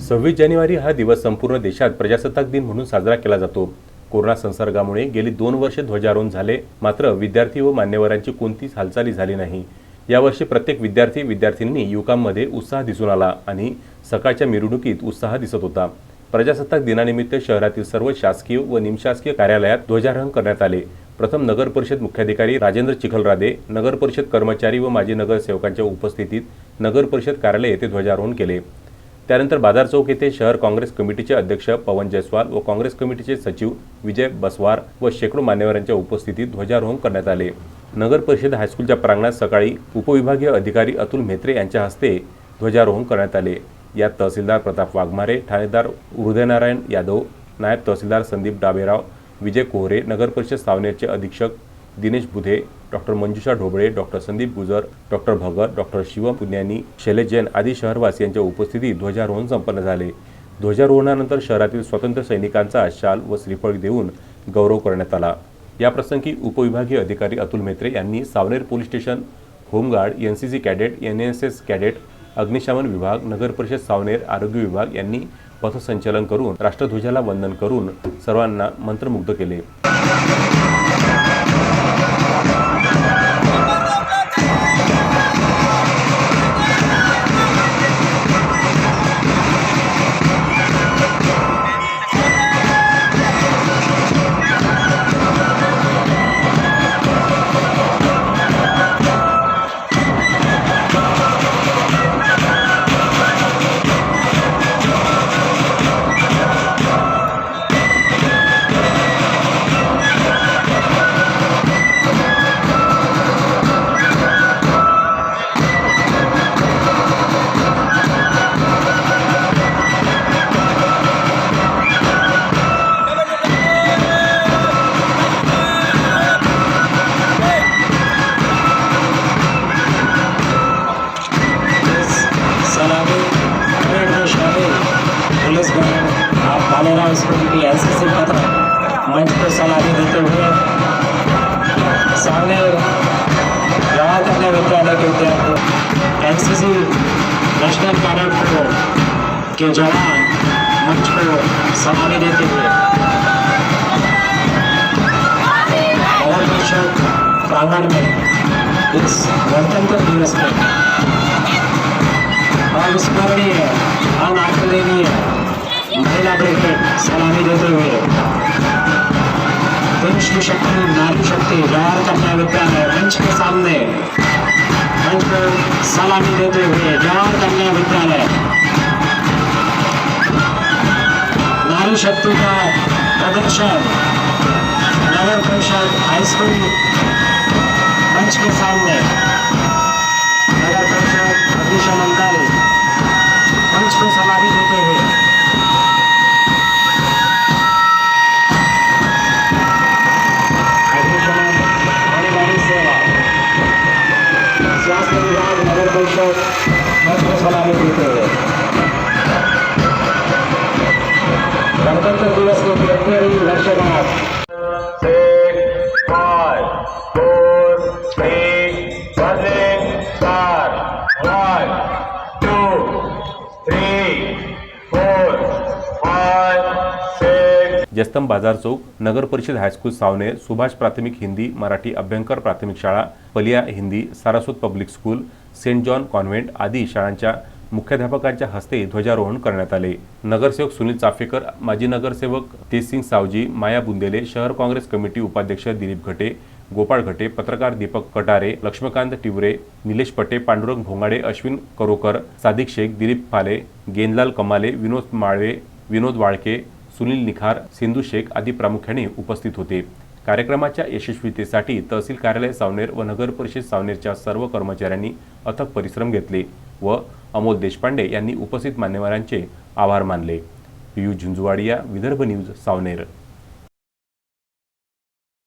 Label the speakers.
Speaker 1: सव्वीस जानेवारी हा दिवस संपूर्ण देशात प्रजासत्ताक दिन म्हणून साजरा केला जातो. कोरोना संसर्गामुळे गेली दोन वर्षे ध्वजारोहण झाले मात्र विद्यार्थी व मान्यवरांची कोणतीच हालचाली झाली नाही. यावर्षी प्रत्येक विद्यार्थी विद्यार्थ्यांनी युवकांमध्ये उत्साह दिसून आला आणि सकाळच्या मिरवणुकीत उत्साह दिसत होता. प्रजासत्ताक दिनानिमित्त शहरातील सर्व शासकीय व निमशासकीय कार्यालयात ध्वजारोहण करण्यात आले. प्रथम नगर परिषद मुख्याधिकारी राजेंद्र चिखलरादे नगर परिषद कर्मचारी व माजी नगरसेवकांच्या उपस्थितीत नगर परिषद कार्यालय येथे ध्वजारोहण केले. त्यानंतर बाजार चौक येथे शहर काँग्रेस कमिटीचे अध्यक्ष पवन जयस्वाल व काँग्रेस कमिटीचे सचिव विजय बसवार व शेकडो मान्यवरांच्या उपस्थितीत ध्वजारोहण करण्यात आले. नगर परिषद हायस्कूलच्या प्रांगणात सकाळी उपविभागीय अधिकारी अतुल म्हेत्रे यांच्या हस्ते ध्वजारोहण करण्यात आले. यात तहसीलदार प्रताप वाघमारे ठाणेदार हृदयनारायण यादव नायब तहसीलदार संदीप डाबेराव विजय कोहरे नगर परिषद सावनेरचे अधीक्षक Dinesh Budhe doctor Manjusha Dhobale doctor Sandeep Gujar doctor Bhagat doctor Shivam Punyani Shailesh Jain आदी शहरवासियांच्या उपस्थितीत ध्वजारोहण संपन्न झाले. ध्वजारोहणानंतर शहरातील स्वातंत्र्य सैनिकांचा शाल व श्रीफळ देऊन गौरव करण्यात आला. याप्रसंगी उपविभागीय अधिकारी अतुल मेत्रे यांनी Savner police station home guard N C C cadet N S S cadet अग्निशमन विभाग नगर परिषद सावनेर आरोग्य विभाग यांनी पथसंचलन करून राष्ट्रध्वजाला वंदन करून सर्वांना मंत्रमुग्ध केले.
Speaker 2: की एनसीसी पत्र मंच को सलामी देते हुए सामने जवाहर करने विद्यालय के विद्यार्थी N C national cadet corps के जवान मंच को सलामी देते हुए परिषद प्रांगण में इस गणतंत्र दिवस में अविस्मरणीय अनाकलनीय महिला ब्रिगेड सलामी देते हुए पुरुष शक्ति नारी शक्ति जवाहर कन्या विद्यालय मंच के सामने. मंच को सलामी देते हुए जवाहर कन्या विद्यालय नारी शक्ति का प्रदर्शन नगर परिषद हाई स्कूल मंच के सामने.
Speaker 3: One, two, गणतंत्र दिवस five, six.
Speaker 1: जस्तम बाजार चौक नगर परिषद हायस्कूल सावनेर सुभाष प्राथमिक हिंदी मराठी अभ्यंकर प्राथमिक शाळा Paliya Hindi Saraswat public school saint John convent आदी शाळांच्या मुख्याध्यापकांच्या हस्ते ध्वजारोहण करण्यात आले. नगरसेवक सुनील चाफेकर माजी नगरसेवक तेजसिंग सावजी माया बुंदेले शहर काँग्रेस कमिटी उपाध्यक्ष दिलीप घटे गोपाळ घटे पत्रकार दीपक कटारे लक्ष्मीकांत टिवरे निलेश पटे पांडुरंग भोंगाडे अश्विन करोकर सादिक शेख दिलीप फाले गेंदलाल कमाले विनोद माळवे विनोद वाळके सुनील निखार सिंधू शेख आदी प्रामुख्याने उपस्थित होते. कार्यक्रमाच्या यशस्वीतेसाठी तहसील कार्यालय सावनेर व नगर परिषद सावनेरच्या सर्व कर्मचाऱ्यांनी अथक परिश्रम घेतले व अमोल देशपांडे यांनी उपस्थित मान्यवरांचे आभार मानले. पियुष झुंजुवाडिया विदर्भ न्यूज सावनेर.